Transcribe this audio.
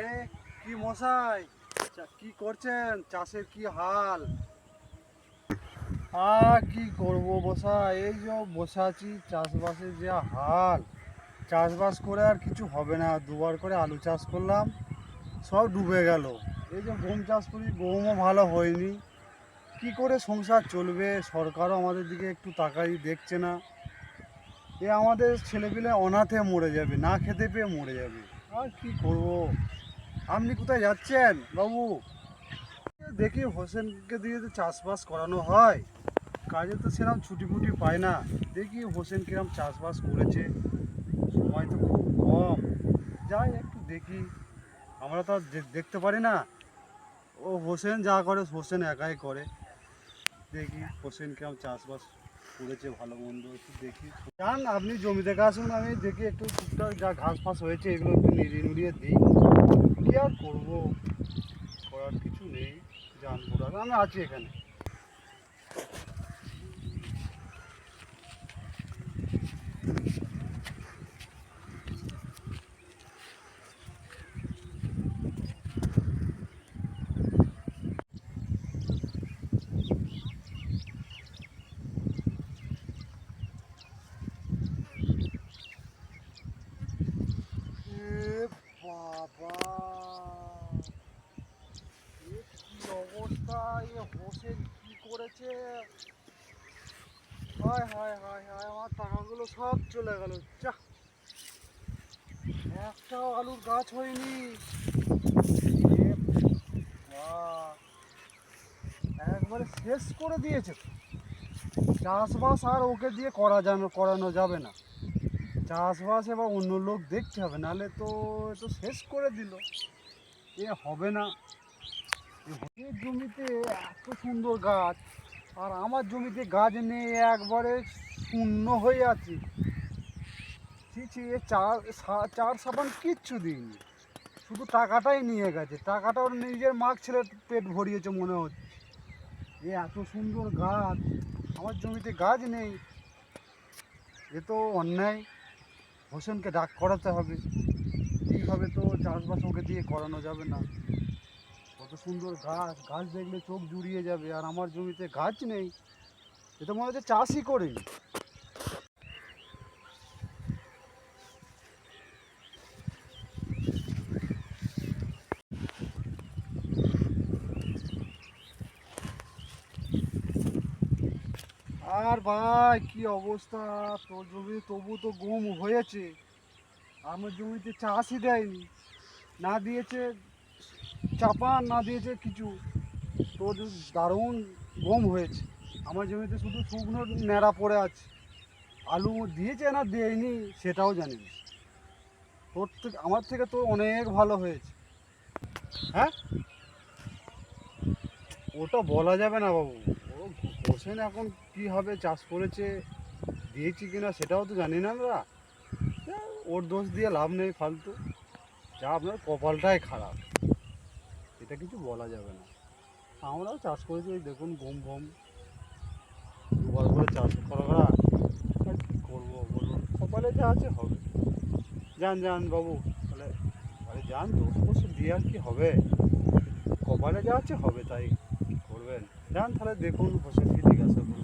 আরে, কি মশাই? কি করছেন? চাষের কি হাল? আর কি করব বসা এই যে বসে আছি চাষবাসের যে হাল। চাষবাস করে আর কিছু হবে না। দুবার করে আলু চাষ করলাম, সব ডুবে গেল। এই যে গম চাষ করি, গমও ভালো হয়নি। কি করে সংসার চলবে? সরকারও আমাদের দিকে একটু তাকাই, দেখছে না। এ আমাদের ছেলেপিলে অনাথে মরে যাবে, না খেতে পেয়ে মরে যাবে। আর কি করব? আপনি কোথায় যাচ্ছেন, বাবু? দেখি হোসেনকে দিয়ে তো চাষবাস করানো হয়। কাজে তো সেরকম ছুটি ফুটি পায় না। দেখি হোসেন কিরম চাষবাস করেছে। সময় তো খুব কম। যাই একটু দেখি। আমরা তো দেখতে পারি না। ও হোসেন যা করে, হোসেন একাই করে। দেখি হোসেন কিরম চাষবাস করেছে, ভালো মন্দ একটু দেখি। যান, আপনি জমি থেকে আসুন আমি দেখি একটু টুকটাক যা ঘাস ফাস হয়েছে, এগুলো একটু নিড়িয়ে নুড়িয়ে দিই কি আর করব করার কিছু যান আমি আছি এখানে এ বাবা এ কি এ হোসেন কি করেছে? হায় হায় হায় হায়, আমার টাকাগুলো সব চলে গেল। যা। একটাও আলুর গাছ হয়নি। একবারে শেষ করে দিয়েছে। চাষবাস আর ওকে দিয়ে করা জানো, করানো যাবে না। চাষবাস এবার অন্য লোক দেখতে হবে, নাহলে তো এ তো শেষ করে দিল। এ হবে না। এর জমিতে এত সুন্দর গাছ, আর আমার জমিতে গাছ নেই, একবারে শূন্য হয়ে আছে। ছি এ চার চার সাবান কিচ্ছু দিইনি। শুধু টাকাটাই নিয়ে গেছে। টাকাটা ওর নিজের মাগ ছেলে পেট ভরিয়েছে মনে হচ্ছে। এ এত সুন্দর গাছ, আমার জমিতে গাছ নেই। এ তো অন্যায়। হোসেনকে ডাক করাতে হবে। এইভাবে তো চাষবাস ওকে দিয়ে করানো যাবে না। কত সুন্দর গাছ গাছ দেখলে চোখ জুড়িয়ে যাবে, আর আমার জমিতে গাছ নেই। এটা মনে হচ্ছে চাষই করিনি আর ভাই, কি অবস্থা? তোর জমি তবু তো গম হয়েছে। আমার জমিতে চাষই দেয়নি। না দিয়েছে চাপান না দিয়েছে কিছু। তোর দারুণ গম হয়েছে। আমার জমিতে শুধু শুকনো ন্যাড়া পড়ে আছে। আলু দিয়েছে না দেয়নি সেটাও জানি না তোর থেকে, আমার থেকে তো অনেক ভালো হয়েছে। হ্যাঁ? ওটা বলা যাবে না বাবু। ও হোসেন এখন কীভাবে চাষ করেছে, দিয়েছি কিনা সেটাও তো জানি না আমরা। ওর দোষ দিয়ে লাভ নেই ফালতু। যা আপনার কপালটাই খারাপ। এটা কিছু বলা যাবে না। আমরাও চাষ করেছি, ওই দেখুন গম ভম দুবার করে চাষ করা করা আর কী করব বলুন? কপালে যা আছে হবে। যান যান বাবু, তাহলে আরে যান দোষ ফোষ দিয়ে আর কি হবে? কপালে যা আছে হবে তাই করবেন। যান তাহলে দেখুন হোসেনকে জিজ্ঞাসা করুন